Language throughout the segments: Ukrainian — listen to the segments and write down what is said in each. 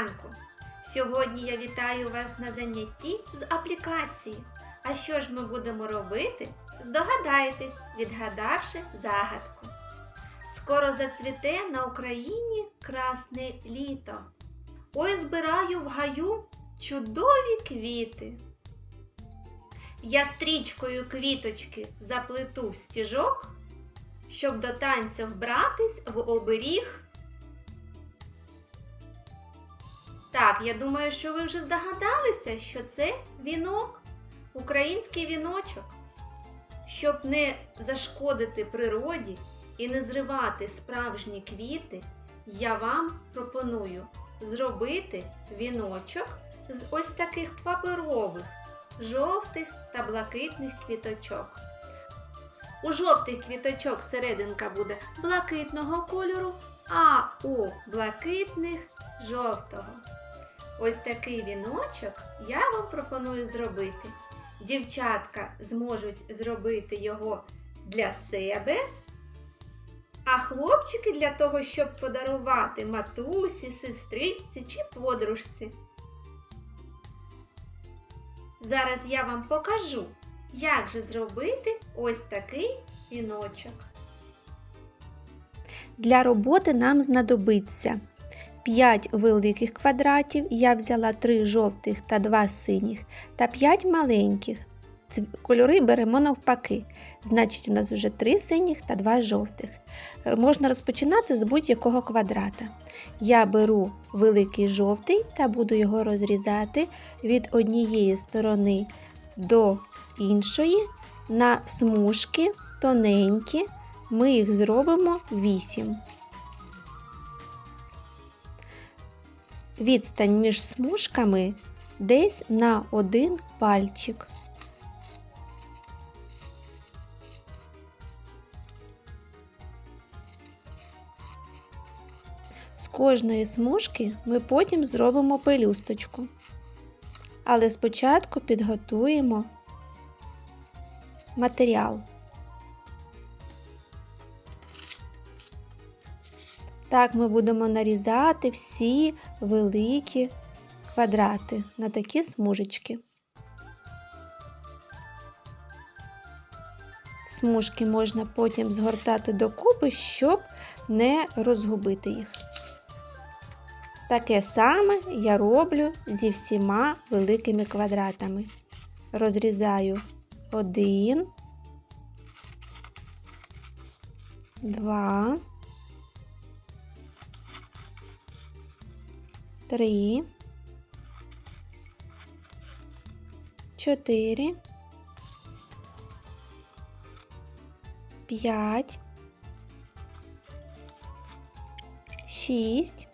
ранку! Сьогодні я вітаю вас на занятті з аплікації. А що ж ми будемо робити? Здогадаєтесь, відгадавши загадку. Скоро зацвіте на Україні красне літо. Ой, збираю в гаю чудові квіти. Я стрічкою квіточки заплету в стіжок, щоб до танця вбратись в оберіг. Так, я думаю, що ви вже здогадалися, що це вінок, український віночок. Щоб не зашкодити природі і не зривати справжні квіти, я вам пропоную зробити віночок з ось таких паперових, жовтих та блакитних квіточок. У жовтих квіточок серединка буде блакитного кольору, а у блакитних жовтого. Ось такий віночок я вам пропоную зробити. Дівчатка зможуть зробити його для себе, а хлопчики для того, щоб подарувати матусі, сестричці чи подружці. Зараз я вам покажу, як же зробити ось такий віночок. Для роботи нам знадобиться 5 великих квадратів, я взяла 3 жовтих та 2 синіх, та 5 маленьких. Кольори беремо навпаки. Значить, у нас вже 3 синіх та 2 жовтих. Е, Можна розпочинати з будь-якого квадрата. Я беру великий жовтий та буду його розрізати від однієї сторони до іншої на смужки тоненькі. Ми їх зробимо 8. Відстань між смужками десь на один пальчик. З кожної смужки ми потім зробимо пелюсточку. Але спочатку підготуємо матеріал. Так ми будемо нарізати всі великі квадрати на такі смужечки. Смужки можна потім згортати докупи, щоб не розгубити їх. Таке саме я роблю зі всіма великими квадратами. Розрізаю один, два. Три, чотири, п'ять, шість,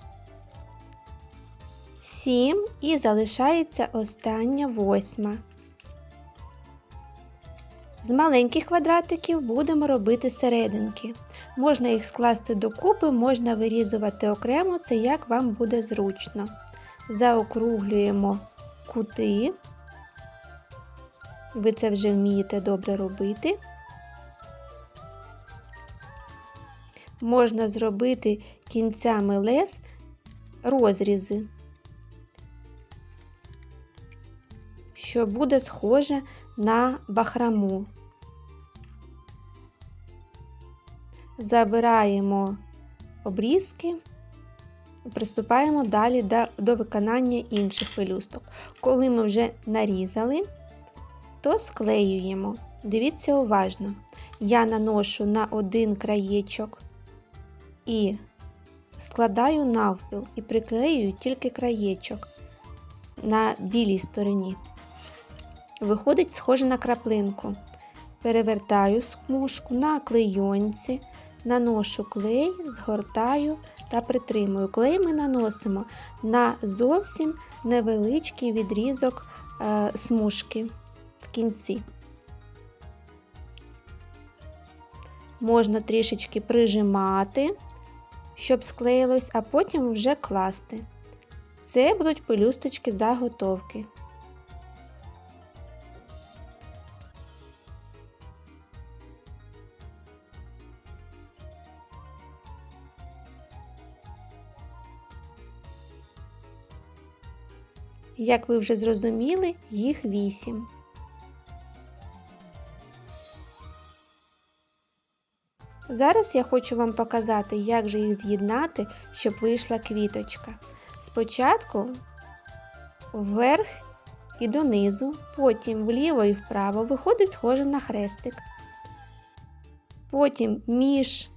сім і залишається остання восьма. З маленьких квадратиків будемо робити серединки. Можна їх скласти докупи, можна вирізувати окремо, це як вам буде зручно. Заокруглюємо кути. Ви це вже вмієте добре робити. Можна зробити кінцями лез розрізи, що буде схоже на бахраму. Забираємо обрізки приступаємо далі до, до виконання інших пелюсток. Коли ми вже нарізали, то склеюємо. Дивіться уважно. Я наношу на один краєчок і складаю навпіл і приклеюю тільки краєчок на білій стороні. Виходить схоже на краплинку. Перевертаю смужку на клейонці, наношу клей, згортаю та притримую. Клей ми наносимо на зовсім невеличкий відрізок е, смужки в кінці. Можна трішечки прижимати, щоб склеїлось, а потім вже класти. Це будуть пелюсточки заготовки. Як ви вже зрозуміли, їх вісім. Зараз я хочу вам показати, як же їх з'єднати, щоб вийшла квіточка. Спочатку вверх і донизу, потім вліво і вправо виходить схоже на хрестик. Потім між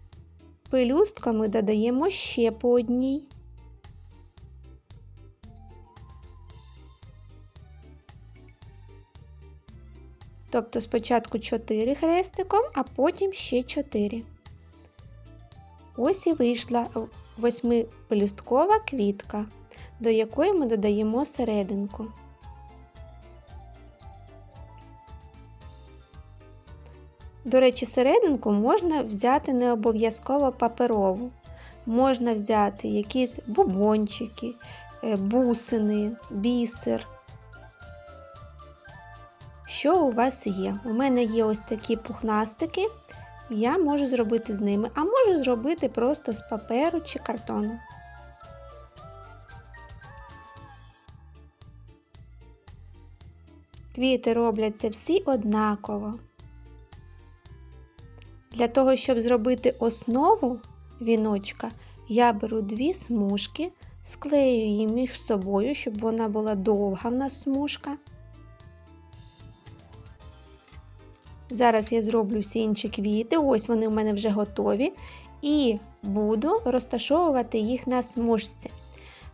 пелюстками додаємо ще по одній. Тобто спочатку 4 хрестиком, а потім ще 4. Ось і вийшла восьмипелюсткова квітка, до якої ми додаємо серединку. До речі, серединку можна взяти не обов'язково паперову. Можна взяти якісь бубончики, е, бусини, бісер. Що у вас є? У мене є ось такі пухнастики, я можу зробити з ними, а можу зробити просто з паперу чи картону. Квіти робляться всі однаково. Для того, щоб зробити основу віночка, я беру дві смужки, склею її між собою, щоб вона була довга в нас смужка. Зараз я зроблю всі інші квіти, ось вони в мене вже готові, і буду розташовувати їх на смужці.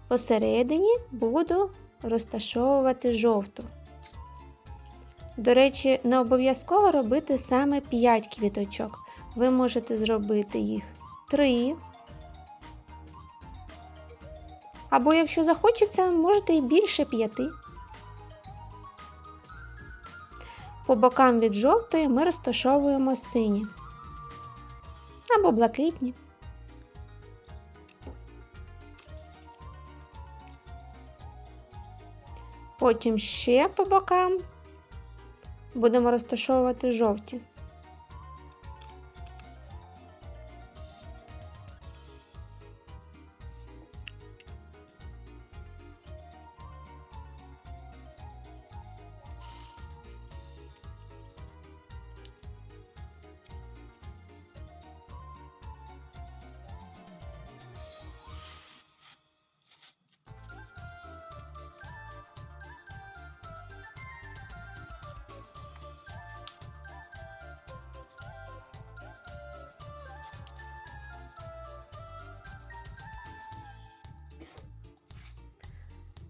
Посередині буду розташовувати жовту. До речі, не обов'язково робити саме 5 квіточок. Ви можете зробити їх 3. Або, якщо захочеться, можете і більше 5. По бокам від жовтої ми розташовуємо сині або блакитні. Потім ще по бокам будемо розташовувати жовті.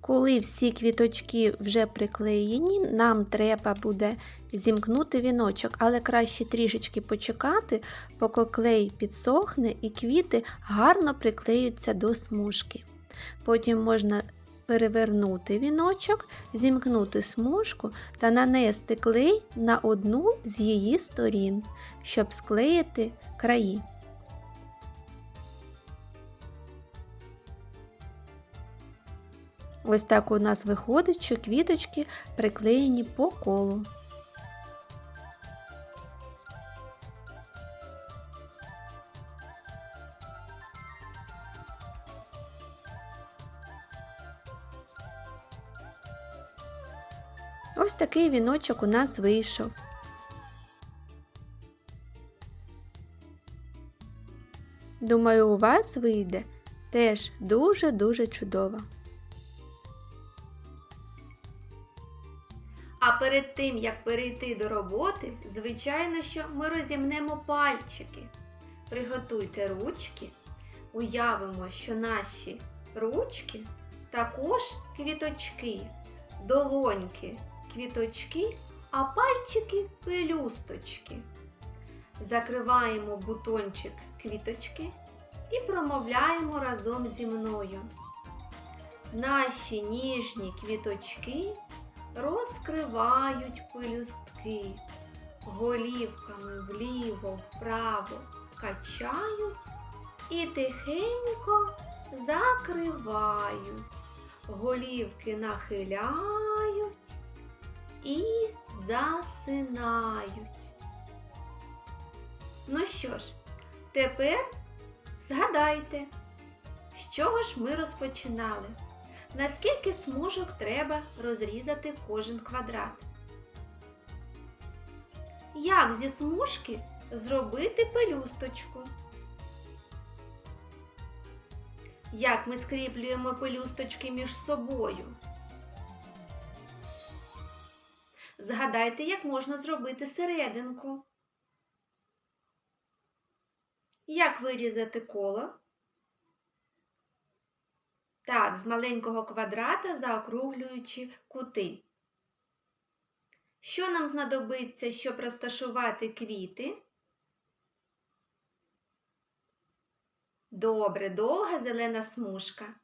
Коли всі квіточки вже приклеєні, нам треба буде зімкнути віночок, але краще трішечки почекати, поки клей підсохне і квіти гарно приклеються до смужки. Потім можна перевернути віночок, зімкнути смужку та нанести клей на одну з її сторін, щоб склеїти краї. Ось так у нас виходить, що квіточки приклеєні по колу. Ось такий віночок у нас вийшов. Думаю, у вас вийде теж дуже-дуже чудово. А перед тим, як перейти до роботи, звичайно, що ми розімнемо пальчики. Приготуйте ручки, уявимо, що наші ручки також квіточки, долоньки квіточки, а пальчики пелюсточки. Закриваємо бутончик квіточки і промовляємо разом зі мною. Наші ніжні квіточки розкривають пелюстки, голівками вліво, вправо качають і тихенько закривають, голівки нахиляють і засинають. Ну що ж, тепер згадайте, з чого ж ми розпочинали. Наскільки смужок треба розрізати кожен квадрат. Як зі смужки зробити пелюсточку? Як ми скріплюємо пелюсточки між собою? Згадайте, як можна зробити серединку. Як вирізати коло? Так, з маленького квадрата заокруглюючи кути. Що нам знадобиться, щоб розташувати квіти? Добре, довга зелена смужка.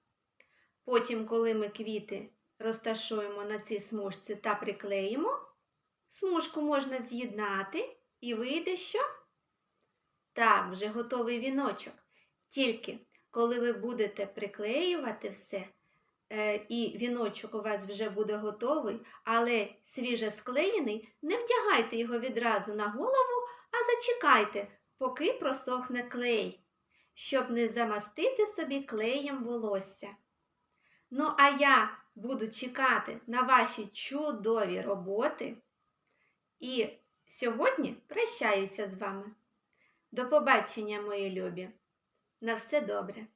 Потім, коли ми квіти розташуємо на цій смужці та приклеїмо, смужку можна з'єднати і вийде що? Так, вже готовий віночок. Тільки коли ви будете приклеювати все, е, і віночок у вас вже буде готовий, але свіже склеєний, не вдягайте його відразу на голову, а зачекайте, поки просохне клей, щоб не замастити собі клеєм волосся. Ну, а я буду чекати на ваші чудові роботи. І сьогодні прощаюся з вами. До побачення, мої любі! На все добре!